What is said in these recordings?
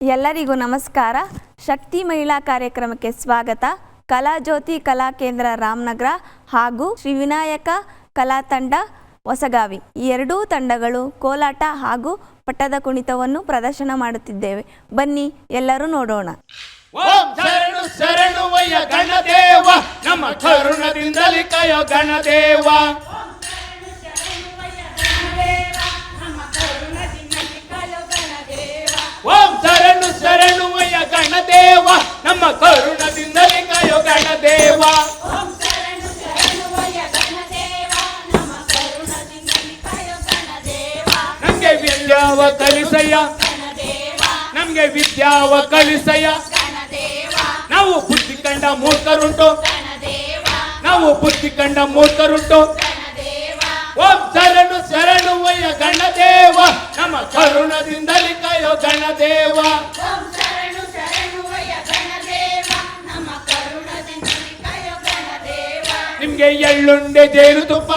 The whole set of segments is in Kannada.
ಎಲ್ಲರಿಗೂ ನಮಸ್ಕಾರ. ಶಕ್ತಿ ಮಹಿಳಾ ಕಾರ್ಯಕ್ರಮಕ್ಕೆ ಸ್ವಾಗತ. ಕಲಾಜ್ಯೋತಿ ಕಲಾ ಕೇಂದ್ರ ರಾಮನಗರ ಹಾಗೂ ಶ್ರೀ ವಿನಾಯಕ ಕಲಾ ತಂಡ ಹೊಸಗಾವಿ. ಈ ಎರಡೂ ತಂಡಗಳು ಕೋಲಾಟ ಹಾಗೂ ಪಟ್ಟದ ಕುಣಿತವನ್ನು ಪ್ರದರ್ಶನ ಮಾಡುತ್ತಿದ್ದೇವೆ. ಬನ್ನಿ, ಎಲ್ಲರೂ ನೋಡೋಣ. ಓಂ ಶರಣು ಶರಣು ವಯ್ಯ ಗಣದೇವ. ನಮ್ಮ ಕರುಣದಿಂದಲೇ ಕಾಯೋ ಗಣದೇವ. ನಮಗೆ ವಿದ್ಯಾವ ಕಲಿಸಯ್ಯ. ನಮ್ಗೆ ವಿದ್ಯಾವ ಕಲಿಸಯ್ಯ. ನಾವು ಬುದ್ಧಿ ಕಂಡ ಮೂರ್ಖರುಂಟು. ನಾವು ಬುದ್ಧಿ ಕಂಡ ಮೂರ್ಖರುಂಟು. ಓಂ ಶರಣು ಶರಣು ವಯ್ಯ ಗಣದೇವ ನಮ್ಮ ಕರುಣದಿಂದಲಿ ಕಯೋ ಗಣದೇವ ನಿಮ್ಗೆ ಎಳ್ಳುಂಡೆ ಜೇನುತುಪ್ಪ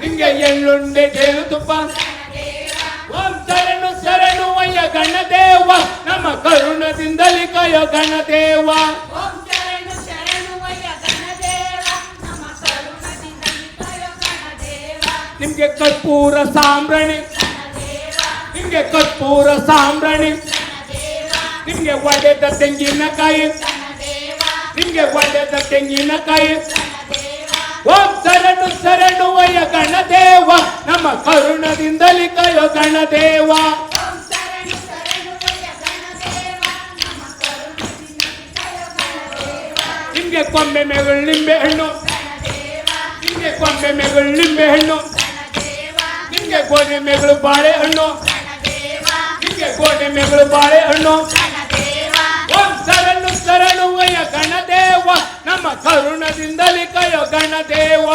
ನಿಮ್ಗೆ ಎಳ್ಳುಂಡೆ ಜೇನುತುಪ್ಪ ಓಂ ಶರಣು ಶರಣು ವಯ್ಯ ಗಣದೇವ ನಮ್ಮ ಕರುಣದಿಂದಲಿ ಕಯೋ ಗಣದೇವ ನಿಮ್ಗೆ ಕರ್ಪೂರ ಸಾಂಬ್ರಣಿ ನಿಮ್ಗೆ ಕರ್ಪೂರ ಸಾಂಬ್ರಣಿ ನಿಮ್ಗೆ ಒಡೆದ ತೆಂಗಿನಕಾಯಿ ನಿಮ್ಗೆ ಒಡೆದ ತೆಂಗಿನಕಾಯಿ ಓಂ ಶರಣು ಶರಣು ವಯ್ಯ ಗಣದೇವ ನಮ್ಮ ಕರುಣದಿಂದಲಿ ಕಯೋ ಗಣದೇವ ನಿಮ್ಗೆ ಕೊಂಬೆ ಮೇಗಳು ನಿಂಬೆ ಹಣ್ಣು ನಿಮ್ಗೆ ಕೊಂಬೆ ಮೇಗಳು ನಿಂಬೆ ಹಣ್ಣು ನಿಮ್ಗೆ ಗೋಡೆ ಮೇಗಳು ಬಾಳೆಹಣ್ಣು ನಿಮ್ಗೆ ಗೋಡೆ ಮೇಗಳು ಬಾಳೆಹಣ್ಣು ಓಂ ಶರಣು ಶರಣು ವಯ್ಯ ಗಣದೇವ ನಮ್ಮ ಕರುಣದಿಂದಲಿ ಕಯೋ ಗಣದೇವ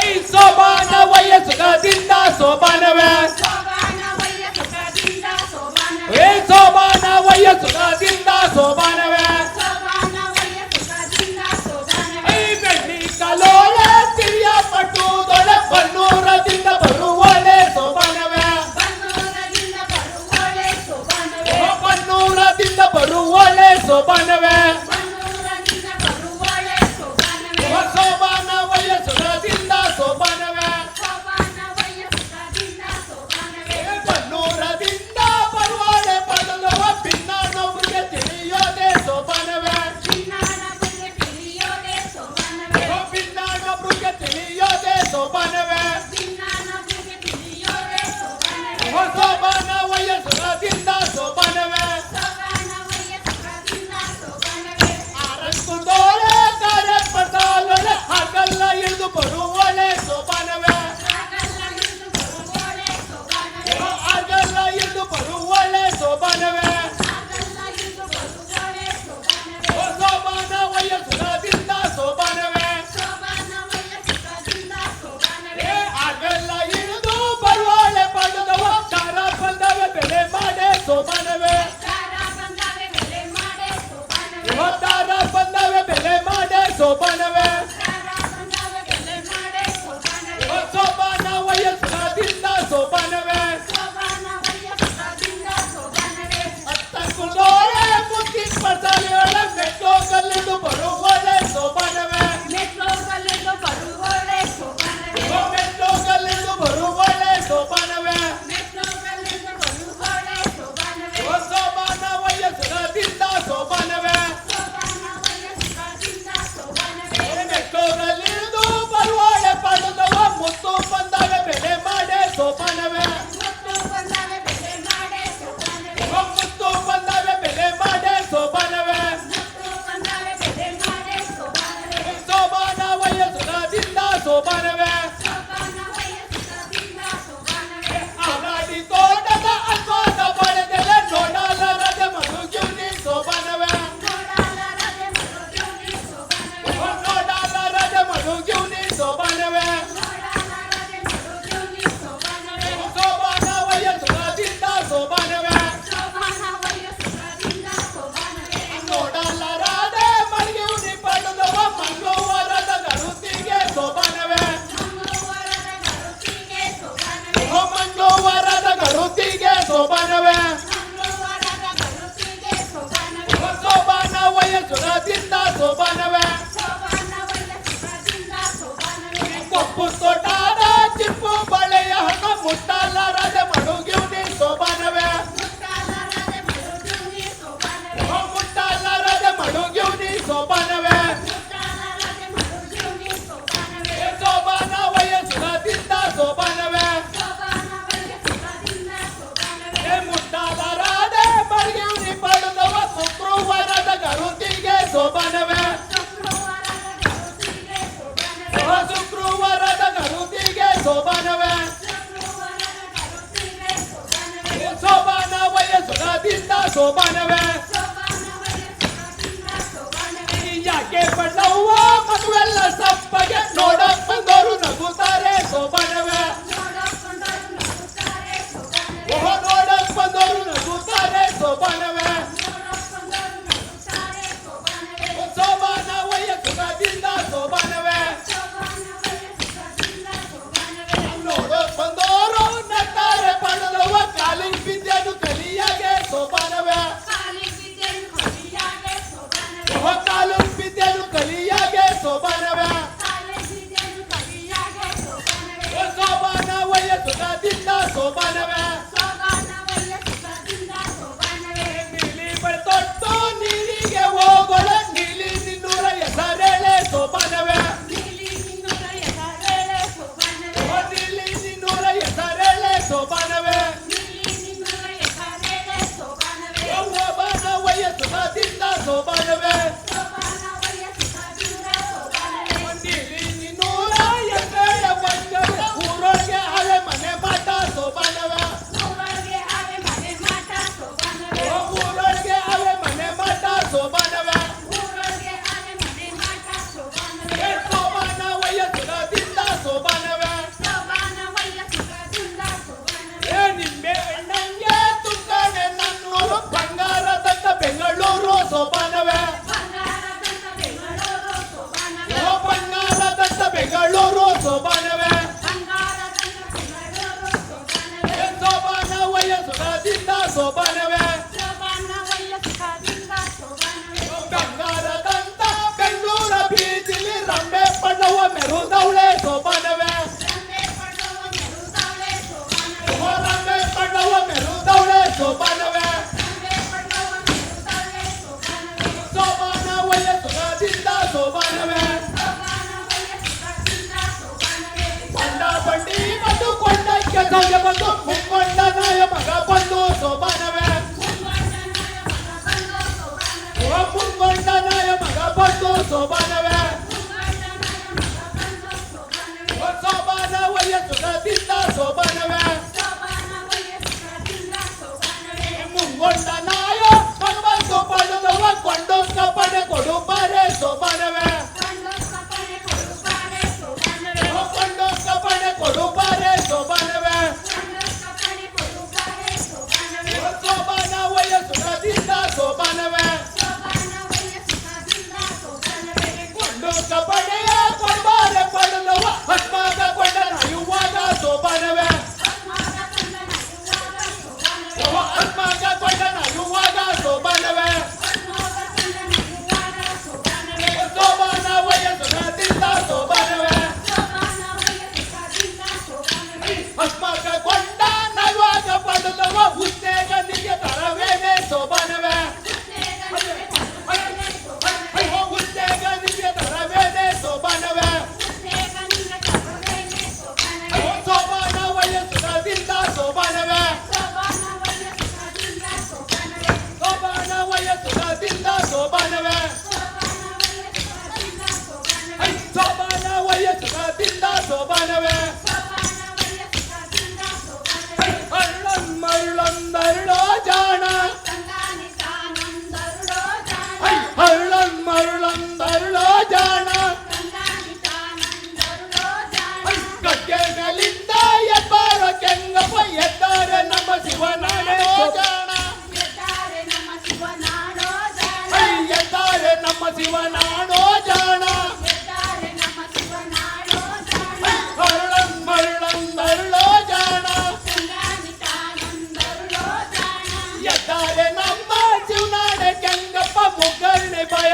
ಐ ಸೋಬಾನ ವಯಸ್ಸುಗದಿಂದ ಸೋಬಾನವೇ ಏ ಸೋಬಾನ ವಯಸ್ಸುಗದಿಂದ ಸೋಬಾನವೇ ಪಟ್ಟುದೊಳ ಬನ್ನೂರದಿಂದ ಬರುವಳೆ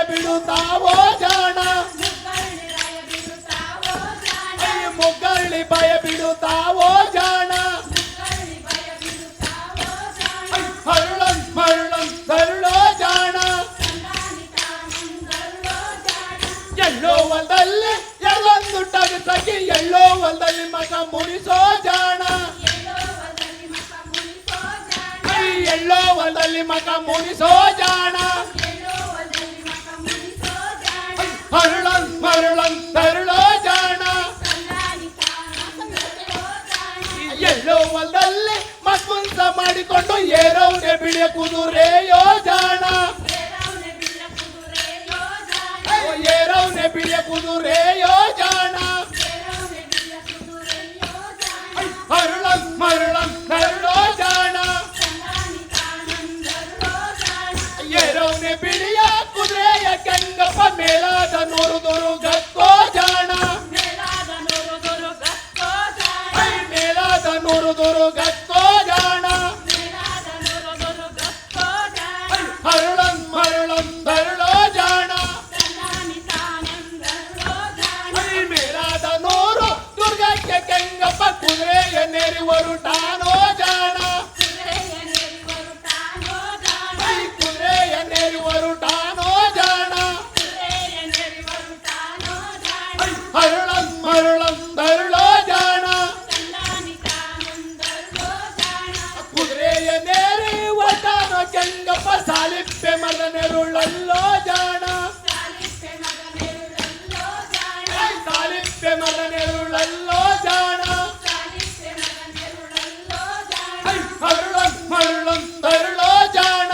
ಬಿಡುತ್ತಾವೋ ಜಾಣ ಮುಗ್ಗಳಿ ಭಯ ಬಿಡುತ್ತಾವೋ ಎಲ್ಲೋ ಹೊಲದಲ್ಲಿ ಮಗ ಮುರಿಸೋ ಜಾಣ ಎಲ್ಲೋ ಹೊಲದಲ್ಲಿ ಮಗ ಮುರಿಸೋ ಜಾಣ ಹರಳಂ ಮರಳಂ ತರುಳೋ ಜಾಣ. ಎಲ್ಲೋ ಹೊಲದಲ್ಲಿ ಮಗುಂಸ ಮಾಡಿಕೊಂಡು ಏರವ್ನೆ ಬಿಳಿಯ ಕುದುರೆಯೋ ಜಾಣ ಏರವ್ನೆ ಬಿಳಿಯ ಕುದುರೆಯೋ ಜಾಣ मेला दनूर दूर ಸಾಲಿಪ್ಪೆ ಮರದ ನೆರುಳಲ್ಲೋ ಜಾಣ ಐ ಸಾಲಿಪ್ಪೆ ಮರದ ನೆರುಳಲ್ಲೋ ಜಾಣ ಐ ಹರಳನ್ ಮರಳನ್ ತರುಳೋ ಜಾಣ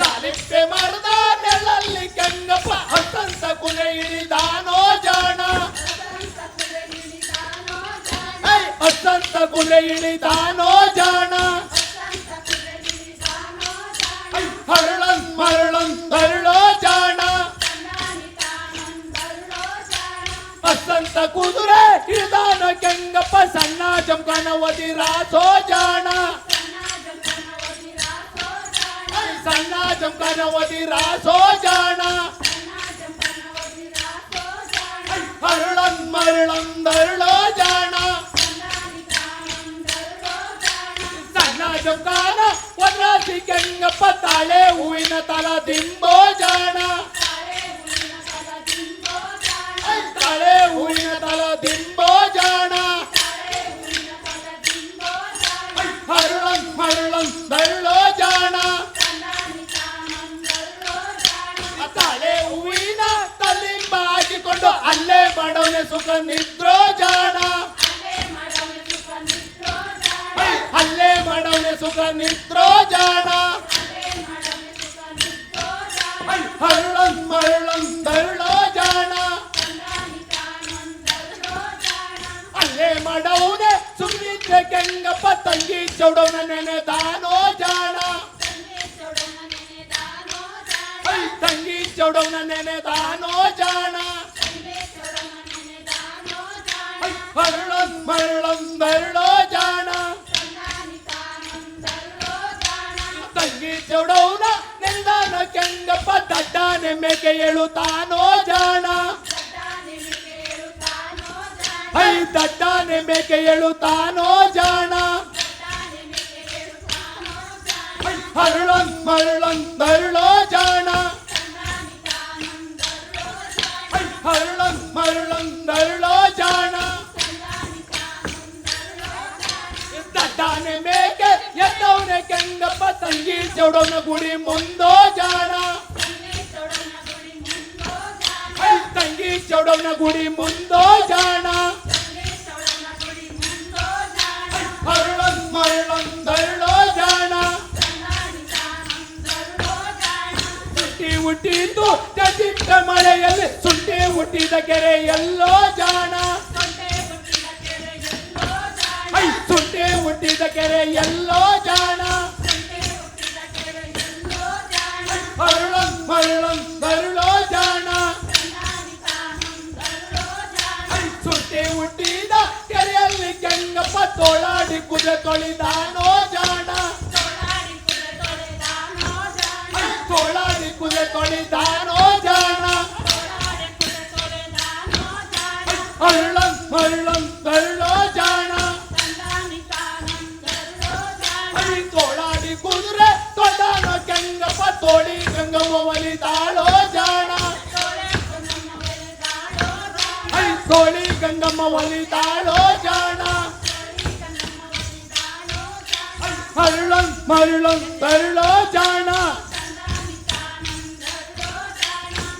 ಸಾಲಿಪ್ಪೆ ಮರದ ನೆರಳಲ್ಲಿ ಕೆಂಗಪ್ಪ ಹತ್ತಂತ ಕುದುರೆ ಇಳಿದಾನೋ ಜಾಣ ಐ ಹತ್ತಂತ ಕುದುರೆ ಇಳಿದಾನೋ ಜಾಣ ಹತ್ತಂತ ಕುದುರೆ ಇಳಿದಾನೋ ಕೆಂಗಪ್ಪ, ಸಣ್ಣ ಜಂಕನ ಒದಿರಾಸೋ ಜಾಣ ಐ ಸಣ್ಣ ಜಂಕನ ಒದಿರಾಸೋ ಜಾಣ ಐ ಹರಳನ್ ಮರಳನ್ ತರುಳೋ ಜಾಣ. ಸಣ್ಣ ಜಂಕಾನ ಒದ್ರಾಸಿ ಕೆಂಗಪ್ಪ ತಾಳೆ ಹೂವಿನ ತಲ ದಿಂಬೋ ಜಾಣ. ಹೂವಿನ ತಲ ದಿಂಬೋ ಜಾಣ. ಐ ಹರುಳಂ ಮರಳನ್ ತರುಳೋ ಜಾಣ. ತಲೆ ಹೂವಿನ ತಲಿಂಬ ಹಾಕಿಕೊಂಡು ಅಲ್ಲೇ ಬಡವನೆ ಸುಖ ನಿದ್ರೋ ಜಾಣ. ಅಲ್ಲೇ ಬಡವನೆ ಸುಖ ನಿದ್ರೋ ಜಾಣ. ಹರುಳಂ ಹರಳನ್ ದಳ್ಳೋ ಜಾಣ. ಅಲ್ಲೇ ಮಾಡವನೆ ಸುಮ್ಮನಿದ್ದೆ ಕೆಂಗಪ್ಪ, ತಂಗಿ ಚೌಡವನ ನೆನೆದಾನೋ ಜಾಣ. ತಂಗಿ ಚೌಡವನ ನೆನೆದಾನೋ ಜಾಣ. ಮರಳಂ ಮರಳಂ, ಮರಳೋ ಜಾಣ. ತಂಗಿ ಚೌಡವನ ನೆಲ್ದಾನ ಕೆಂಗಪ್ಪ ದಡ್ಡಾನೆ ಮೇಕೆ ಹೇಳುತ್ತಾನೋ ಜಾಣ. ಐ ದಡ್ಡಾನೆ ಮೇಕೆ ಹೇಳುತ್ತಾನೋ ಜಾಣ. ಹರಳೊಂದ್ ಮರಳೊಂದ್ ಮರಳೋ ಜಾಣ. ಹರಳೊಂದ್ ಮರಳೊಂದ್ ಮರಳೋ ಜಾಣ. ದಡ್ಡಾನೆ ಮೇಕೆ, ಎದ್ದವನೆ ಕೆಂಗಪ್ಪ, ತಂಗಿ ಚೌಡವನ ಗುಡಿ ಮುಂದೋ ಜಾಣ. ತಂಗಿ ಚೌಡವನ ಗುಡಿ ಮುಂದೋ ಜಾಣ. ಹುಟ್ಟಿದ್ದು ಚಚಿತ್ತ ಮಳೆಯಲ್ಲಿ ಸುಟ್ಟಿ ಹುಟ್ಟಿದ ಕೆರೆ ಎಲ್ಲೋ ಜಾಣ ಐ ಸುಟ್ಟಿ ಹುಟ್ಟಿದ ಕೆರೆ ಎಲ್ಲೋ ಜಾಣ தோளாடி குதிரை தொழிதானோ ஜானா? தோளாடி குதிரை தொழிதானோ ஜானா? அள்ளம் அள்ளம் தள்ளோ ஜானா? தோளாடி குதிரை தொடானோ கெங்கப்ப? தோழி கங்கமோ வலி தாளோ ஜானா தோழி கங்கம்ம வலி தாளோ அருளம் மருளம் தருளோ ஜானா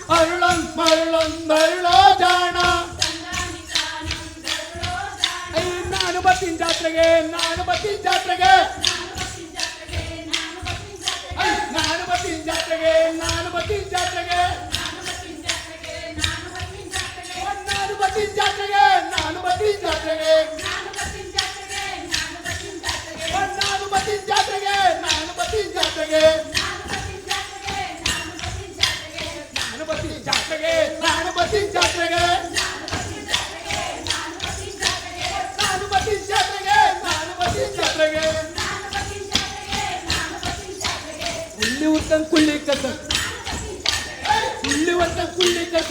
அருளம் மருளம் தருளோ ஜானா ನಾನು ಬರ್ತೀನಿ ಜಾತ್ರೆಗೆ ನಾನು ಬರ್ತೀನಿ ಜಾತ್ರೆಗೆ ನಾನು ಬರ್ತೀನಿ ಜಾತ್ರೆಗೆ ನಾನು ಬರ್ತೀನಿ ಜಾತ್ರೆಗೆ ನಾನು ಬರ್ತೀನಿ ಜಾತ್ರೆಗೆ ನಾನು ಬರ್ತೀನಿ ಜಾತ್ರೆಗೆ भतीजा जगे नान भतीजा जगे नान भतीजा जगे नान भतीजा जगे नान भतीजा जगे नान भतीजा जगे कुल्ली उत्तम कुल्ली कस कुल्ली उत्तम कुल्ली कस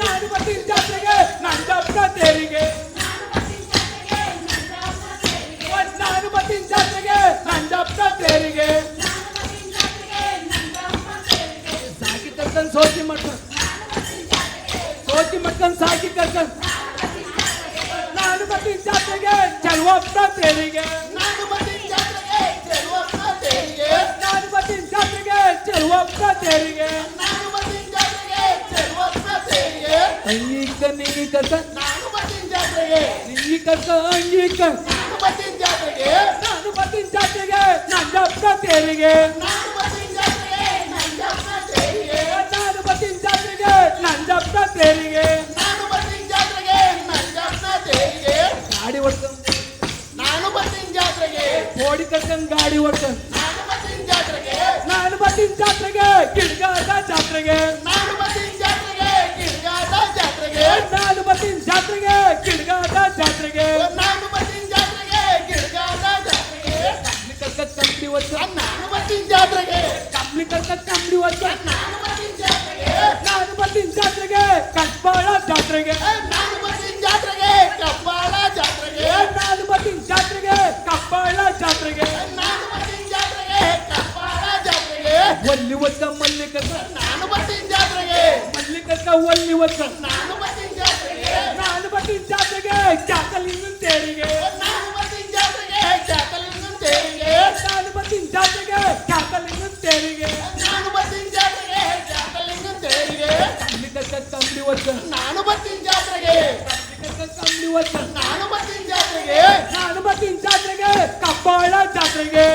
नान भतीजा जगे नान जब तेरी गे ಅಂತ ತೇರಿಗೆ ಸಾಕಿ ಕರ್ಕೊಂಡು ಸೋಚಿ ಮಾಡ್ಕೊಂಡು ಸೋಚಿ ಮಾಡ್ಕೊಂಡು ಸಾಕಿ ಕರ್ಕೊಂಡು ನಾನು ಮತ್ತಿನ ಜಾತ್ರೆಗೆ ಚೆಲುವ ಅಂತ ತೇರಿಗೆ ನಾನು ಮತ್ತಿನ ಜಾತ್ರೆಗೆ ಚೆಲುವ ಅಂತ ತೇರಿಗೆ ನಾನು ಮತ್ತಿನ ಜಾತ್ರೆಗೆ ಚೆಲುವ ಅಂತ ತೇರಿಗೆ ನಾನು ಮತ್ತಿನ ಜಾತ್ರೆಗೆ ಚೆಲುವ ಅಂತ ತೇರಿಗೆ ಅಂಗೀಕ ನೀ ಕರ್ಕ ನಾನು ಮತ್ತಿನ ಜಾತ್ರೆಗೆ ನೀ ಕರ್ಕ ಅಂಗೀಕ ಜಾತ್ರೆಗೆ ನಾನು ಜಾತ್ರೆಗೆ ನನ್ನ ತೆರಿಗೆ ನಾನು ಬರ್ತೀನಿ ಜಾತ್ರೆಗೆ ಕಂಬಳಿ ವಚನ ನಾನು ಬರ್ತೀನಿ ಜಾತ್ರೆಗೆ ನಾನು ಬರ್ತೀನಿ ಜಾತ್ರೆಗೆ ಕಪ್ಪಾಳ ಜಾತ್ರೆಗೆ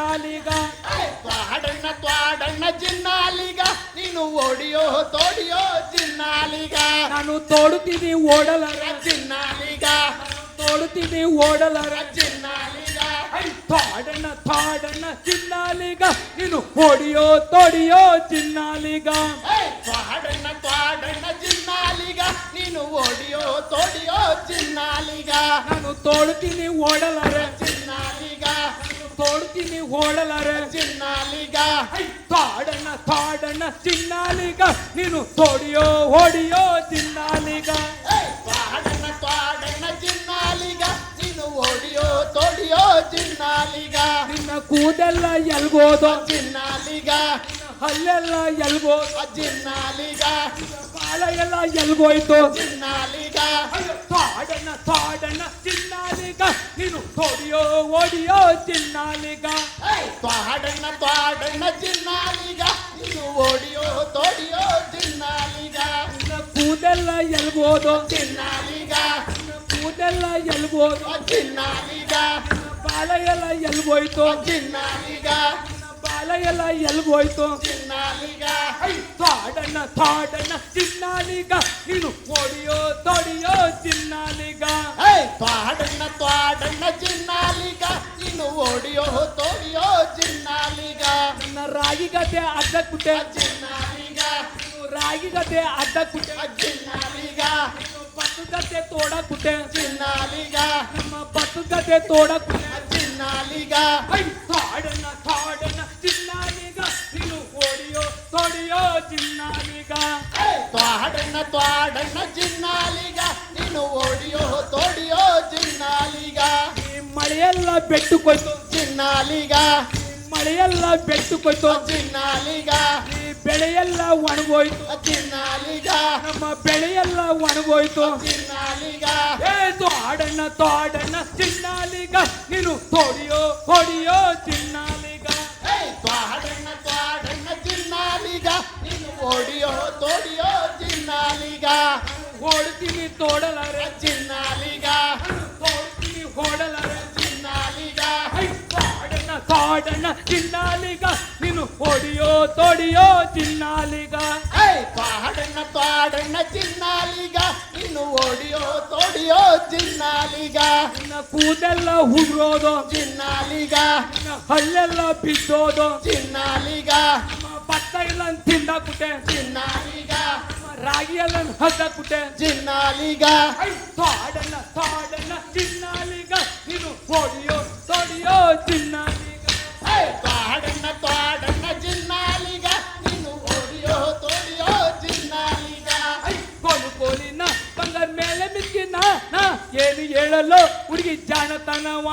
ಚಿನ್ನಾಲಿಗ ಏಯ್, ತ್ವಾಡಣ್ಣ ತ್ವಾಡಣ್ಣ ಚಿನ್ನಾಲಿಗ ನೀನು ಓಡಿಯೋ ತೋಡಿಯೋ ಚಿನ್ನಾಲಿಗ ನಾನು ತೋಡುತ್ತೀನಿ ಓಡಲರ ಚಿನ್ನಾಲಿಗ ತೋಡುತ್ತೀನಿ ಓಡಲರ ಚಿನ್ನಾಲಿಗ ಐ, ತಾಡಣ್ಣ ತಾಡಣ್ಣ ಚಿನ್ನಾಲಿಗ ನೀನು ಓಡಿಯೋ ತೋಡಿಯೋ ಚಿನ್ನಾಲಿಗ ಏಯ್, ತ್ವಾಡಣ್ಣ ತ್ವಾಡಣ್ಣ ಚಿನ್ನಾಲಿಗ ನೀನು ಓಡಿಯೋ ತೋಡಿಯೋ ಚಿನ್ನಾಲಿಗ ನಾನು ತೋಡುತ್ತೀನಿ ಓಡಲರ ಚಿನ್ನಾಲಿಗ ತೋಡುತ್ತೀನಿ ಓಡಲಾರ ಚಿನ್ನಾಲಿಗ. ತಾಡಣ್ಣ ತಾಡಣ್ಣ ಚಿನ್ನಾಲಿಗ. ನೀನು ತೋಡಿಯೋ ಓಡಿಯೋ ಚಿನ್ನಾಲಿಗ. ತಾಡಣ್ಣ ತಾಡಣ್ಣ ಚಿನ್ನಾಲಿಗ. ನೀನು ಓಡಿಯೋ ತೋಡಿಯೋ ಚಿನ್ನಾಲಿಗ. ನಿನ್ನ ಕೂದೆಲ್ಲ ಎಲ್ಗೋದೋ. ಚಿನ್ನಾಲಿಗ. ಅಲ್ಲೆಲ್ಲ ಎಲ್ಬೋ ಚಿನ್ನಾಲಿಗ ಬಾಳ ಎಲ್ಲ ಎಲ್ಗೋಯ್ತು. ಚಿನ್ನಾಲಿಗ ಅಯ್ಯೋ, ತಾಡಣ್ಣ ತಾಡಣ್ಣ ಚಿನ್ನಾಲಿಗ ನೀನು ಹೊಡಿಯೋ ಓಡಿಯೋ ಚಿನ್ನಾಲಿಗ ತಾಡಣ್ಣ ತ್ವಾಡಣ್ಣ ಚಿನ್ನಾಲಿಗ ನೀನು ಓಡಿಯೋ ತೋಡಿಯೋ ಚಿನ್ನಾಲಿಗ ಕೂದೆಲ್ಲ ಎಲ್ಗೋದು. ಚಿನ್ನಾಲಿಗ ಕೂದೆಲ್ಲ ಎಲ್ಗೋದು. ಚಿನ್ನಾಲಿಗ ಬಾಳ ಎಲ್ಲ ಎಲ್ಗೋಯ್ತು. ಚಿನ್ನಾಲಿಗ ಬಾಳ ಎಲ್ಲ ಎಲ್ಗೋಯ್ತು ಚಿನ್ನಾಲಿಗ ಐ, ತಾಡಣ್ಣ ತಾಡಣ್ಣ ಚಿನ್ನಾಲಿಗ ನೀನು ಓಡಿಯೋ ತೋಡಿಯೋ ಚಿನ್ನಾಲಿಗ ಏಯ್, ತ್ವಾಡಣ್ಣ ತ್ವಾಡಣ್ಣ ಚಿನ್ನಾಲಿಗ ನೀನು ಓಡಿಯೋ ತೋಡಿಯೋ ಚಿನ್ನಾಲಿಗ ನನ್ನ ರಾಗಿ ಗದ್ದೆ ಅಡ್ಡ ಕುಟ್ಟೆ ಚಿನ್ನಾಲಿಗ ನೀನು ರಾಗಿ ಗದ್ದೆ ಅಡ್ಡ ಕುಟ್ಟೆ ಚಿನ್ನಾಲಿಗ ನೀನು ಭತ್ತದ ಗದ್ದೆ ತೋಡ ಕುಟ್ಟೆ ಚಿನ್ನಾಲಿಗ ನಮ್ಮ ಭತ್ತದ ಗದ್ದೆ ತೋಡ ಕುಟ್ಟೆ ಚಿನ್ನಾಲಿಗ ಐ, ತಾಡಣ್ಣ ತಾಡಣ್ಣ ಚಿನ್ನಾಲಿಗ ನೀನು ಓಡಿಯೋ ತೋಡಿಯೋ ಚಿನ್ನಾಲಿಗ ಏಯ್, ತ್ವಾಡಣ್ಣ ತ್ವಾಡಣ್ಣ ಚಿನ್ನಾಲಿಗ ನೀನು ಓಡಿಯೋ ತೋಡಿಯೋ ಚಿನ್ನಾಲಿಗ ಈ ಮಳೆಯೆಲ್ಲ ಬೆಟ್ಟು ಕೊಯ್ತು ಚಿನ್ನಾಲಿಗ ಈ ಮಳೆಯೆಲ್ಲ ಬೆಟ್ಟು ಕೊಯ್ತು ಚಿನ್ನಾಲಿಗ ಈ ಬೆಳೆಯೆಲ್ಲ ಒಣಗೋಯ್ತು. ಚಿನ್ನಾಲಿಗ ನಮ್ಮ ಬೆಳೆಯೆಲ್ಲ ಒಣಗೋಯ್ತು. ಚಿನ್ನಾಲಿಗ ಏ ತೋಡಣ್ಣ ತೋಡಣ್ಣ ಚಿನ್ನಾಲಿಗ ನೀನು ಹೊಡಿಯೋ ಹೊಡಿಯೋ ಚಿನ್ನಾಲಿಗ ತ್ವಾಡಣ್ಣ ತ್ವಾಡಣ್ಣ ಚಿನ್ನಾಲಿಗ ನೀನು ಓಡಿಯೋ ತೋಡಿಯೋ ಚಿನ್ನಾಲಿಗ ಹೊಡ್ತೀನಿ ತೋಡಲಾರೆ. ಚಿನ್ನಾಲಿಗ ಹೊಡ್ತೀನಿ ಐ, ತೋಡಣ್ಣ ಚಿನ್ನಾಲಿಗ ನೀನು ಹೊಡಿಯೋ ತೊಡಿಯೋ ಚಿನ್ನಾಲಿಗ ಏಯ್, ತ್ವಾಡಣ್ಣ ತ್ವಾಡಣ್ಣ ಚಿನ್ನಾಲಿಗ ನೀನು ಓಡಿಯೋ ತೊಡಿಯೋ ಚಿನ್ನಾಲಿಗ ನಿನ್ನ ಕೂದೆಲ್ಲ ಉಗ್ರೋದು ಚಿನ್ನಾಲಿಗ ನಿನ್ನ ಹಲ್ಲೆಲ್ಲ ಬಿದ್ದೋದು. ಚಿನ್ನಾಲಿಗ ಭತ್ತ ಎಲ್ಲ ತಿಂದಾಕುಟ್ಟೆ ಚಿನ್ನಾಲಿಗ ರಾಗಿಯಲ್ಲ ರಾಗಿ ಎಲ್ಲ ಹದ್ದಾಕುಟ್ಟೆ ಚಿನ್ನಾಲಿಗ ತಾಡಣ್ಣ ತಾಡಣ್ಣ ಚಿನ್ನಾಲಿಗ ನೀನು ಹೊಡಿಯೋ ತೊಡಿಯೋ ಚಿನ್ನಾಲಿಗ ತ್ವಾಡಣ್ಣ ತ್ವಾಡಣ್ಣ ಚಿನ್ನಾಲಿಗ ನೀನು ಓಡಿಯೋ ತೋಡಿಯೋ ಜಿನ್ನಾಲಿಗ ಕೋಲು ಕೋಲಿನ ಬಂಗಾರ ಮೇಲೆ ಮಿಕ್ಕಿನ ಏನು ಹೇಳಲು ಹುಡುಗಿ ಜಾಣತನವ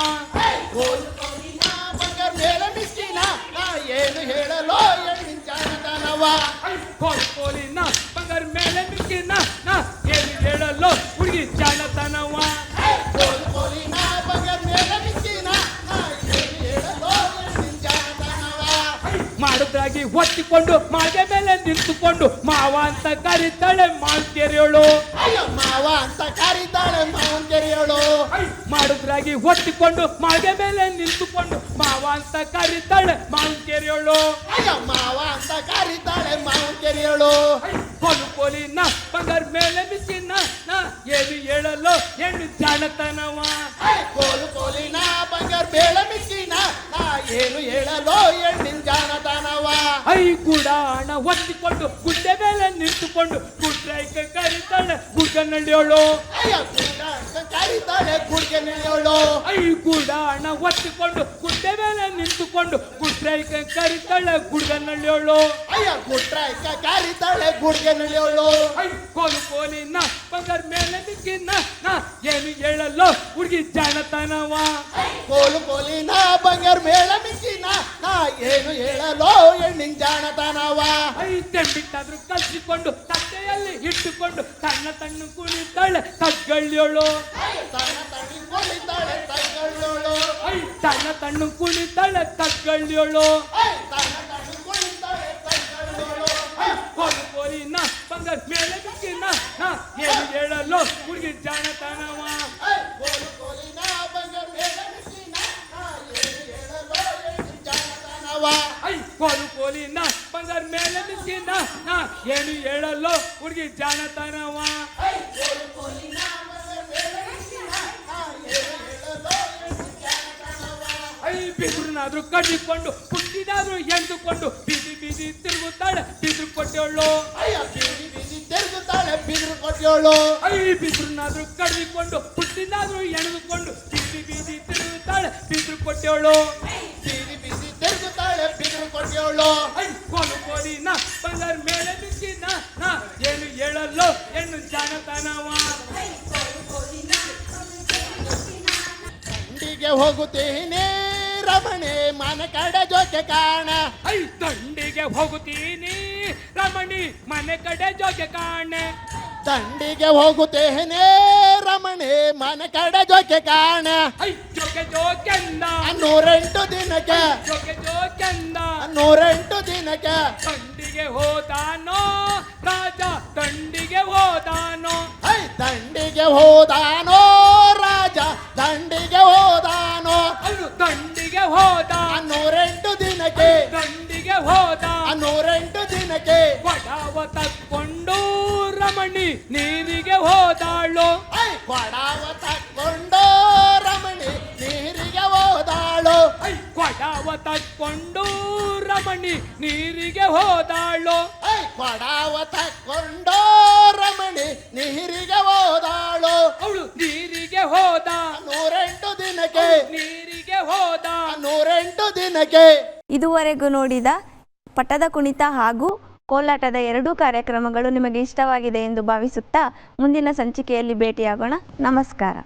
ಕೋಲು ಕೋಲಿನ ಬಂಗಾರ ಮೇಲೆ ಮಿಸ್ಕಿನ ನಾ ಏನು ಹೇಳಲೋ ಎಣ್ಣಿನ ಜಾಣತನವ ಕೋಲು ಕೋಲಿನ ಬಂಗಾರ ಮೇಲೆ ಮಿಕ್ಕಿನ ನಾ ಏನು ಹೇಳಲು ಹುಡುಗಿ ಜಾಣತನವ. ಮಾಡುದ್ರಾಗಿ ಒತ್ತಿಕೊಂಡು ಮಾಗೆ ಮೇಲೆ ನಿಂತುಕೊಂಡು ಮಾವ ಅಂತ ಕರೀತಾಳೆ ಮಾಲ್ಕೆರೆಯೋಳು ಅಯ್ಯೋ ಮಾವ ಅಂತ ಕರೀತಾಳೆ ಮಾವನ್ ಕೆರೆಯೋಳು ಮಾಡುದ್ರಾಗಿ ಒತ್ತಿಕೊಂಡು ಮಾಗೆ ಮೇಲೆ ನಿಂತುಕೊಂಡು ಮಾವ ಅಂತ ಕರೀತಾಳೆ ಮಾಲ್ಕೆರೆಯೋಳು ಅಯ್ಯೋ ಮಾವ ಅಂತ ಕರೀತಾಳೆ ಮಾವನ್ ಕೆರೆಯೋಳು ಕೊಲು ಕೋಲಿನ ಬಂಗಾರ ಮೇಲೆ ಬಿಸಿ ನಾ ಏನು ಹೇಳಲು ಹೆಣ್ಣು ಜಾಣತನವ. ಕೋಲು ಕೋಲಿನ ಬಂಗಾರ ಬೇಳೆ ನಾ ಏನು ಹೇಳಲೋ ಎಣ್ಣಿನ ಜಾಣತನವ. ಐ ಕೂಡ ಹಣ ಒತ್ತಿಕೊಂಡು ಗುಡ್ಡೆ ಮೇಲೆ ನಿಂತುಕೊಂಡು ಗುಡ್ಡ ಕರಿತಾಳೆ ಗುಡ್ಡ ನಡೆಯೋಳು ಅಯ್ಯ ಕೂಡ ಅಂತ ಗುಡಿಗೆ ಗುಡ್ಗೆ ನಿಲ್ಲೋಳು. ಐ ಕೂಡ ಹಣ ಒತ್ತಿಕೊಂಡು ಗುಡ್ಡೆ ಮೇಲೆ ನಿಂತುಕೊಂಡು ಗುಡ್ರೈಕ ಕರೀತಾಳೆ ಗುಡ್ಗನಳ್ಳಿಯೋಳು ಅಯ್ಯ ಗುಟ್ರ ಕರಿತಾಳೆ ಗುಡ್ಗೆ ನೆನೆಯೋಳು ಐ ಕೋಲು ಕೋಲಿನ ಬಂಗಾರ ಮೇಲೆ ನಿಕ್ಕಿನ ನಾ ಏನು ಹೇಳಲು ಹುಡುಗಿ ಜಾಣತನವ. ಕೋಲು ಕೋಲಿನ ಬಂಗಾರ ಮೇಳ ಮಿಕ್ಕಿನ ನಾ ಏನು ಹೇಳಲೋ ಹೆಣ್ಣಿನ ಜಾಣತನವ. ಐ ತೆಂಬಿಟ್ಟಾದ್ರೂ ಕಲ್ಸಿಕೊಂಡು ತಟ್ಟೆಯಲ್ಲಿ ತಣ್ಣ ತಣ್ಣು ಕುಳಿತಾಳೆ ತೈಗಳೋಳು ತಣ್ಣ ತಣ್ಣು ಕುಣಿತಾಳೆ ತಗ್ಗಳ್ಳಿಯೋಳು ಬಿದ್ರನಾದ್ರೂ ಕಡಿದುಕೊಂಡು ಹುಟ್ಟಿನಾದ್ರೂ ಎಣೆದುಕೊಂಡು ಬೀದಿ ಬೀದಿ ತಿರುಗುತ್ತಾಳೆ ಬಿದ್ರು ಕೊಟ್ಟೇಳು ಬೀದಿ ಬೀದಿ ತಿರುಗುತ್ತಾಳೆ ಬಿದ್ರು ಕೊಟ್ಟೇಳು ಐ ಕೋಲು ಕೋಲಿನ ಬಂಗಾರ ಮೇಲೆ ಬಿಕ್ಕಿನ ನಾ ಏನು ಹೇಳಲ್ಲೋ ಹೆಣ್ಣು ಜಾಣತನವ. ದಂಡಿಗೆ ಹೋಗುತ್ತೇನೆ ರಮಣೆ ಮನ ಕಡೆ ಜೋಕೆ ಕಾಣ. ಐ ದಂಡಿಗೆ ಹೋಗುತ್ತೀನಿ ರಮಣಿ ಮನೆ ಕಡೆ ಜೋಕೆ ಕಾಣೆ. ದಂಡಿಗೆ ಹೋಗುತ್ತೇನೆ. ರಮಣೆ ಮನೆ ಕಡೆ ಜೋಕೆ ಕಾಣ. ನೂರೆಂಟು ದಿನಕ್ಕೆ. ನೂರೆಂಟು ದಿನಕ್ಕೆ. ತಂಡಿಗೆ ಹೋದಾನೋ ರಾಜ ತಂಡಿಗೆ ಹೋದಾನೋ. ಐ ತಂಡಿಗೆ ಹೋದಾನೋ ರಾಜ ತಂಡಿಗೆ ಹೋದಾನೋ. ತಂಡಿಗೆ ಹೋದ. ನೂರೆಂಟು ದಿನಕ್ಕೆ. ತಂಡಿಗೆ ಹೋದ. ನೂರೆಂಟು ದಿನಕ್ಕೆ. ಕೊಡವ ತಕ್ಕೊಂಡು ರಮಣಿ ನೀರಿಗೆ ಹೋದಾಳು. ಐ ಕೊಡವ ತಕ್ಕೊಂಡು ರಮಣಿ ನೀರಿಗೆ ಹೋದಾಳು. ಐ ಕೊಡವ ತಕ್ಕೊಂಡು ರಮಣಿ ನೀರಿಗೆ ಹೋದಾಳು. ಐ ಕೊಡವ ತಕ್ಕೊಂಡು ರಮಣಿ ನೀರಿಗೆ ಹೋದಾಳು. ಅವಳು ನೀರಿಗೆ ಹೋದ. ನೂರೆಂಟು ದಿನಕ್ಕೆ. ನೀರಿಗೆ ಹೋದ. ನೂರೆಂಟು ದಿನಕ್ಕೆ. ಇದುವರೆಗೂ ನೋಡಿದ ಪಟ್ಟದ ಕುಣಿತ ಹಾಗೂ ಕೋಲಾಟದ ಎರಡೂ ಕಾರ್ಯಕ್ರಮಗಳು ನಿಮಗೆ ಇಷ್ಟವಾಗಿದೆ ಎಂದು ಭಾವಿಸುತ್ತಾ ಮುಂದಿನ ಸಂಚಿಕೆಯಲ್ಲಿ ಭೇಟಿಯಾಗೋಣ. ನಮಸ್ಕಾರ.